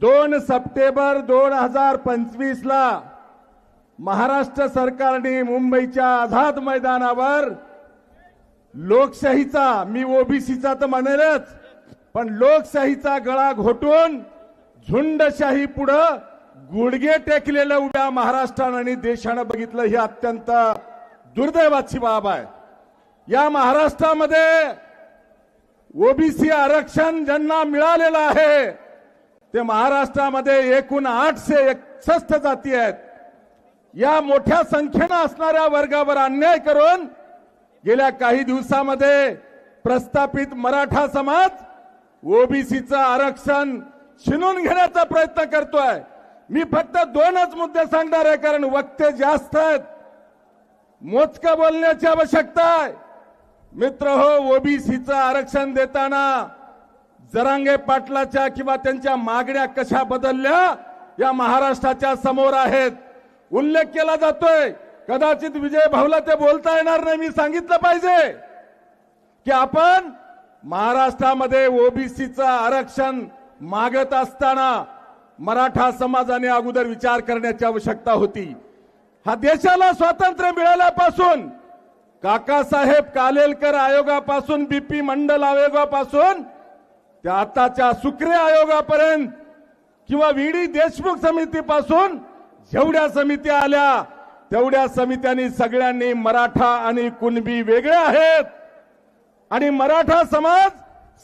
दोन सप्टेंबर दोन हजार पंचवीसला महाराष्ट्र सरकारने मुंबईच्या आझाद मैदानावर लोकशाहीचा मी ओबीसीचा तर म्हणेलच पण लोकशाहीचा गळा घोटून झुंडशाही पुढं गुडघे टेकलेलं उभ्या महाराष्ट्रानं आणि देशानं बघितलं ही अत्यंत दुर्दैवाची बाब आहे. या महाराष्ट्रामध्ये ओबीसी आरक्षण ज्यांना मिळालेलं आहे ते महाराष्ट्रामध्ये एकूण आठशे एकसष्ट जाती आहेत. या मोठ्या संख्येनं असणाऱ्या वर्गावर अन्याय करून गेल्या काही दिवसामध्ये प्रस्थापित मराठा समाज ओबीसीचं आरक्षण छिनून घेण्याचा प्रयत्न करतोय. मी फक्त दोनच मुद्दे सांगणार आहे कारण वक्ते जास्त आहेत. मोजकं बोलण्याची आवश्यकता आहे. मित्र हो ओबीसीचं आरक्षण देताना जरांगे पाटलाच्या किंवा त्यांच्या मागण्या कशा बदलल्या या महाराष्ट्राच्या समोर आहेत. उल्लेख केला जातोय. कदाचित विजय भाऊला ते बोलता येणार नाही मी सांगितलं पाहिजे. की आपण महाराष्ट्रामध्ये ओबीसीचं आरक्षण मागत असताना मराठा समाजाने अगोदर विचार करण्याची आवश्यकता होती. हा देशाला स्वातंत्र्य मिळाल्यापासून काकासाहेब कालेलकर आयोगापासून बीपी मंडल आयोगापासून त्या आताच्या सुक्रे आयोगापर्यंत किंवा विडी देशमुख समितीपासून जेवढ्या समित्या आल्या तेवढ्या समित्यांनी सगळ्यांनी मराठा आणि कुणबी वेगळे आहेत. आणि मराठा समाज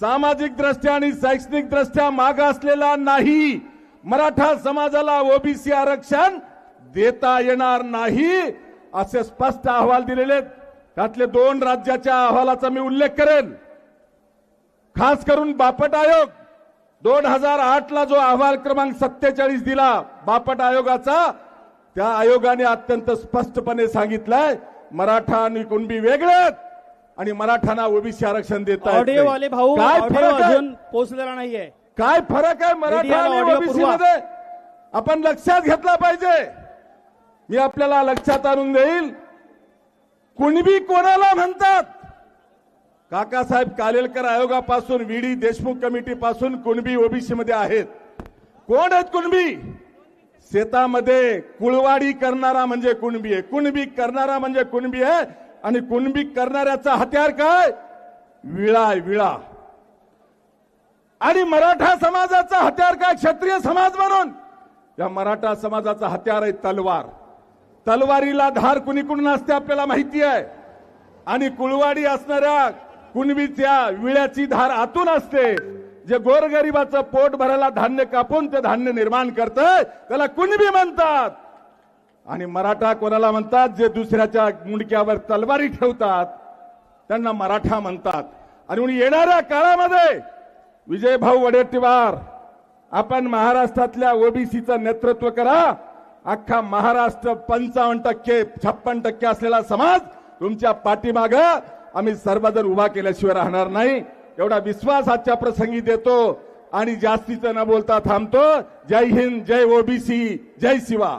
सामाजिक दृष्ट्या आणि शैक्षणिक दृष्ट्या माग असलेला नाही. मराठा समाजाला ओबीसी आरक्षण देता येणार नाही असे स्पष्ट अहवाल दिलेले आहेत. त्यातले दोन राज्याच्या अहवालाचा मी उल्लेख करेन. खास करून बापट आयोग. दोन हजार आठ ला जो अहवाल क्रमांक सत्तेचाळीस दिला बापट आयोगाचा त्या आयोगाने अत्यंत स्पष्टपणे सांगितलंय मराठा आणि कुणबी वेगळे आणि मराठांना ओबीसी आरक्षण देता. वाले भाऊ काय फरक अजून पोहोचलेला नाहीये. काय फरक आहे मराठा आणि ओबीसी. मध्ये? आपण लक्षात घेतला पाहिजे. मी आपल्याला लक्षात आणून देईल कुणबी कोणाला म्हणतात? काकासाहेब कालेलकर आयोगापासून व्हीडी देशमुख कमिटी पासून कुणबी ओबीसी मध्ये आहेत. कोण आहेत कुणबी? शेतामध्ये कुळवाडी करणारा म्हणजे कुणबी आहे. कुणबी करणारा म्हणजे कुणबी आहे. आणि कुणबी करणाऱ्याचा हत्यार काय? विळा आहे विळा. आणि मराठा समाजाचा हत्यार काय? क्षत्रिय समाज म्हणून. या मराठा समाजाचा हत्यार आहे तलवार. तलवारीला धार कुणीकडून असते आपल्याला माहिती आहे. आणि कुळवाडी असणाऱ्या कुणबीच्या विळ्याची धार आतून असते. जे गोरगरिबाचं पोट भरायला धान्य कापून ते धान्य निर्माण करत त्याला कुणबी म्हणतात. आणि मराठा कोणाला म्हणतात? जे दुसऱ्याच्या मुंडक्यावर तलवारी ठेवतात त्यांना मराठा म्हणतात. आणि म्हणून येणाऱ्या काळामध्ये विजय भाऊ वडेट्टीवार आपण महाराष्ट्रातल्या ओबीसीचं नेतृत्व करा. अख्खा महाराष्ट्र पंचावन्न टक्के छप्पन टक्के असलेला समाज तुमच्या पाठीमाग आम्ही सर्वजण उभा केल्याशिवाय राहणार नाही. एवढा विश्वास आजच्या प्रसंगी देतो. आणि जास्तीचं न बोलता थांबतो. जय हिंद जय ओबीसी जय शिवा.